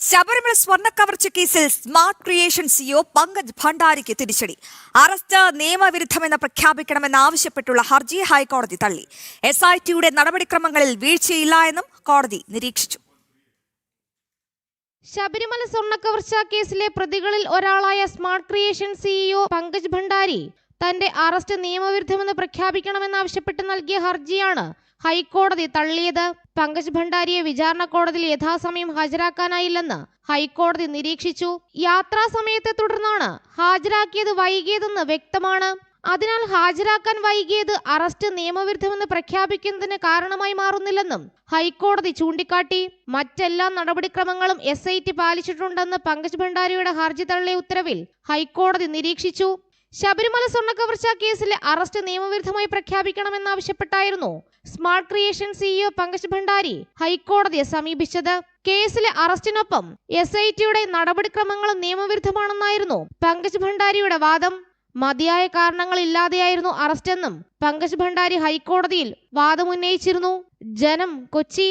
ശബരിമല സ്വർണ കവർച്ച കേസിൽ സ്മാർട്ട് ക്രിയേഷൻ സിഇഒ പങ്കജ് ഭണ്ഡാരിക്ക് തിരിച്ചടി. അറസ്റ്റ് നിയമവിരുദ്ധമെന്ന് പ്രഖ്യാപിക്കണമെന്നാവശ്യപ്പെട്ടുള്ള ഹർജി ഹൈക്കോടതി തള്ളി. എസ് ഐ ടിയുടെ നടപടിക്രമങ്ങളിൽ വീഴ്ചയില്ല എന്നും കോടതി നിരീക്ഷിച്ചു. ശബരിമല സ്വർണ കവർച്ച കേസിലെ പ്രതികളിൽ ഒരാളായ smart creation CEO Pankaj Bhandari തന്റെ അറസ്റ്റ് നിയമവിരുദ്ധമെന്ന് പ്രഖ്യാപിക്കണമെന്നാവശ്യപ്പെട്ട് നൽകിയ ഹർജിയാണ് ഹൈക്കോടതി തള്ളിയത്. പങ്കജ് ഭണ്ഡാരിയെ വിചാരണ കോടതിയിൽ യഥാസമയം ഹാജരാക്കാനായില്ലെന്ന് ഹൈക്കോടതി നിരീക്ഷിച്ചു. യാത്രാ സമയത്തെ തുടർന്നാണ് ഹാജരാക്കിയത് വൈകിയതെന്ന് വ്യക്തമാണ്. അതിനാൽ ഹാജരാക്കാൻ വൈകിയത് അറസ്റ്റ് നിയമവിരുദ്ധമെന്ന് പ്രഖ്യാപിക്കുന്നതിന് കാരണമായി മാറുന്നില്ലെന്നും ഹൈക്കോടതി ചൂണ്ടിക്കാട്ടി. മറ്റെല്ലാ നടപടിക്രമങ്ങളും എസ് ഐ ടി പാലിച്ചിട്ടുണ്ടെന്ന് പങ്കജ് ഭണ്ഡാരിയുടെ ഹർജി തള്ളിയ ഉത്തരവിൽ ഹൈക്കോടതി നിരീക്ഷിച്ചു. ശബരിമല സ്വർണക്കവർച്ച കേസിലെ അറസ്റ്റ് നിയമവിരുദ്ധമായി പ്രഖ്യാപിക്കണമെന്നാവശ്യപ്പെട്ടായിരുന്നു. Smart creation CEO Pankaj Bhandari ഹൈക്കോടതിയെ സമീപിച്ചത്. കേസിലെ അറസ്റ്റിനൊപ്പം എസ് ഐ ടിയുടെ നടപടിക്രമങ്ങളും നിയമവിരുദ്ധമാണെന്നായിരുന്നു പങ്കജ് ഭണ്ഡാരിയുടെ വാദം. മതിയായ കാരണങ്ങളില്ലാതെയായിരുന്നു അറസ്റ്റെന്നും പങ്കജ് ഭണ്ഡാരി ഹൈക്കോടതിയിൽ വാദമുന്നയിച്ചിരുന്നു. ജനം കൊച്ചി.